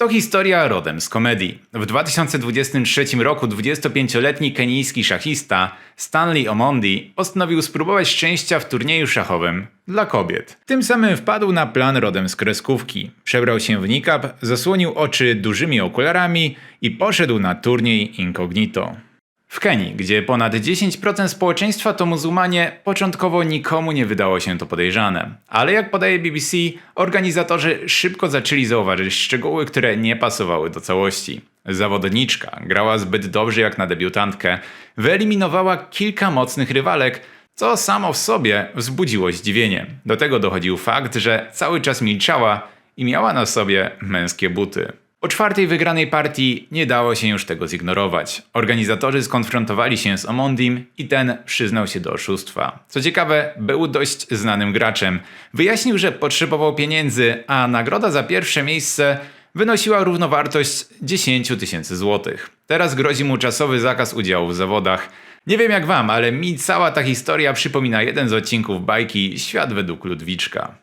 To historia rodem z komedii. W 2023 roku 25-letni kenijski szachista Stanley Omondi postanowił spróbować szczęścia w turnieju szachowym dla kobiet. Tym samym wpadł na plan rodem z kreskówki. Przebrał się w niqab, zasłonił oczy dużymi okularami i poszedł na turniej incognito. W Kenii, gdzie ponad 10% społeczeństwa to muzułmanie, początkowo nikomu nie wydało się to podejrzane. Ale jak podaje BBC, organizatorzy szybko zaczęli zauważyć szczegóły, które nie pasowały do całości. Zawodniczka grała zbyt dobrze jak na debiutantkę, wyeliminowała kilka mocnych rywalek, co samo w sobie wzbudziło zdziwienie. Do tego dochodził fakt, że cały czas milczała i miała na sobie męskie buty. Po czwartej wygranej partii nie dało się już tego zignorować. Organizatorzy skonfrontowali się z Omondim i ten przyznał się do oszustwa. Co ciekawe, był dość znanym graczem. Wyjaśnił, że potrzebował pieniędzy, a nagroda za pierwsze miejsce wynosiła równowartość 10 tysięcy złotych. Teraz grozi mu czasowy zakaz udziału w zawodach. Nie wiem jak wam, ale mi cała ta historia przypomina jeden z odcinków bajki Świat według Ludwiczka.